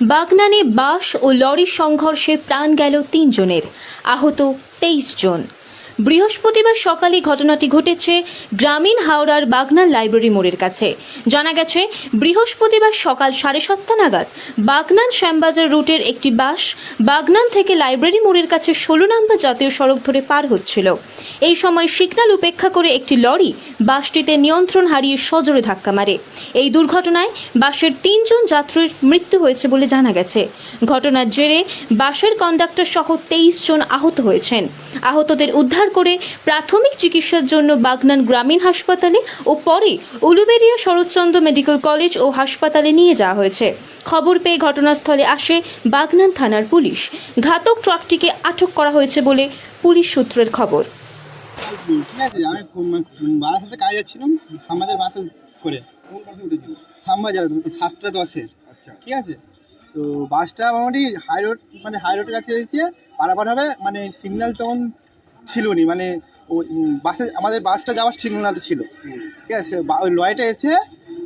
বাগনানে বাস ও লরির সংঘর্ষে প্রাণ গেল তিনজনের। আহত তেইশ জন। বৃহস্পতিবার সকালে ঘটনাটি ঘটেছে গ্রামীণ হাওড়ার বাগনান লাইব্রেরি মোড়ের কাছে। জানা গেছে, বৃহস্পতিবার সকাল সাড়ে সাতটা নাগাদ বাগনান শ্যামবাজার রুটের একটি বাস বাগনান থেকে লাইব্রেরি মোড়ের কাছে ষোলো নম্বর জাতীয় সড়ক ধরে পার হচ্ছিল। এই সময় সিগন্যাল উপেক্ষা করে একটি লরি বাসটিতে নিয়ন্ত্রণ হারিয়ে সজোরে ধাক্কা মারে। এই দুর্ঘটনায় বাসের তিনজন যাত্রীর মৃত্যু হয়েছে বলে জানা গেছে। ঘটনার জেরে বাসের কন্ডাক্টর সহ তেইশ জন আহত হয়েছেন। আহতদের উদ্ধার করে প্রাথমিক চিকিৎসার জন্য বাগনান গ্রামীণ হাসপাতালে ও পরে উলুবেরিয়া শরৎচন্দ্র মেডিকেল কলেজ ও হাসপাতালে নিয়ে যাওয়া হয়েছে। খবর পেয়ে ঘটনাস্থলে আসে বাগনান থানার পুলিশ। ঘাতক ট্রাকটিকে আটক করা হয়েছে বলে পুলিশ সূত্রের খবর। ঠিক আছে আমি বাড়ার সাথে কাজে যাচ্ছিলাম সামাজের বাসে করে। সামবাজার সাতটা দশের। ঠিক আছে? তো বাসটা মোটামুটি হাই রোড মানে হাই রোডের কাছে এসে পারাপার হবে মানে সিগন্যাল তখন ছিল নি মানে ওই বাসে আমাদের বাসটা যাওয়ার সিগন্যালটা ছিল। ঠিক আছে ওই লয়টা এসে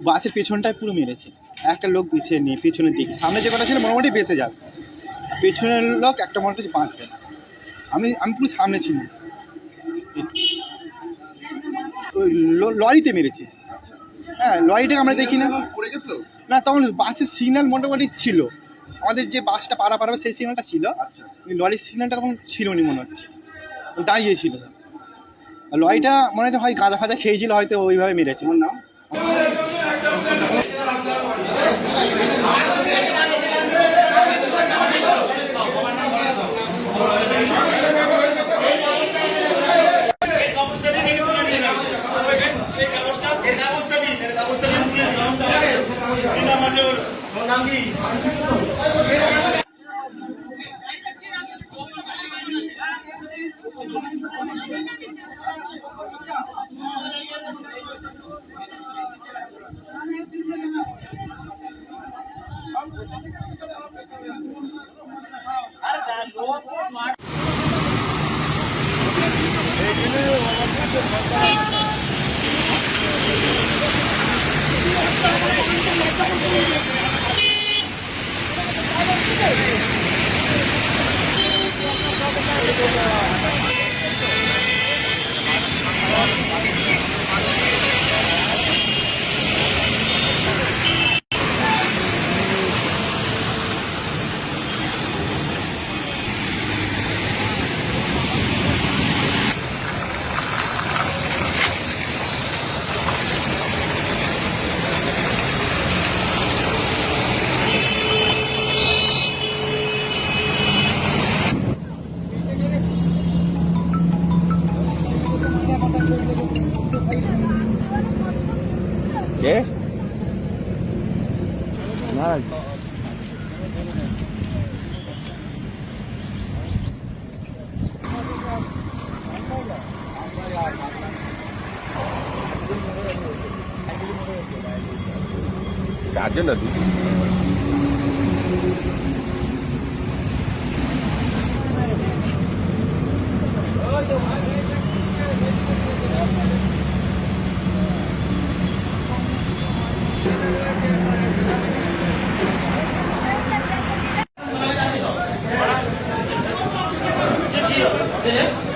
বাসের পেছনটায় পুরো মেরেছে। একটা লোক পিছিয়ে নিয়ে পিছনের দিকে। সামনে যে কটা ছিল মোটামুটি বেঁচে যাবে। পেছনের লোক একটা মোটামুটি বাঁচবে না। আমি আমি পুরো সামনে ছিলাম। ওই লরিতে মেরেছে। হ্যাঁ লরিটাকে আমরা দেখি না। না তখন বাসের সিগন্যাল মোটামুটি ছিল। আমাদের যে বাসটা পারা পারাবে সেই সিগন্যালটা ছিল। লরির সিগন্যালটা তখন ছিল নি মনে হচ্ছে। দাঁড়িয়েছিল স্যার আর লরিটা মনে হচ্ছে হয় গাঁদা ফাঁদা খেয়েছিল হয়তো ওইভাবে মেরেছে। আমার নাম কে? Thank you. না চারজন না দুটো ওই তো ভাই करते हैं।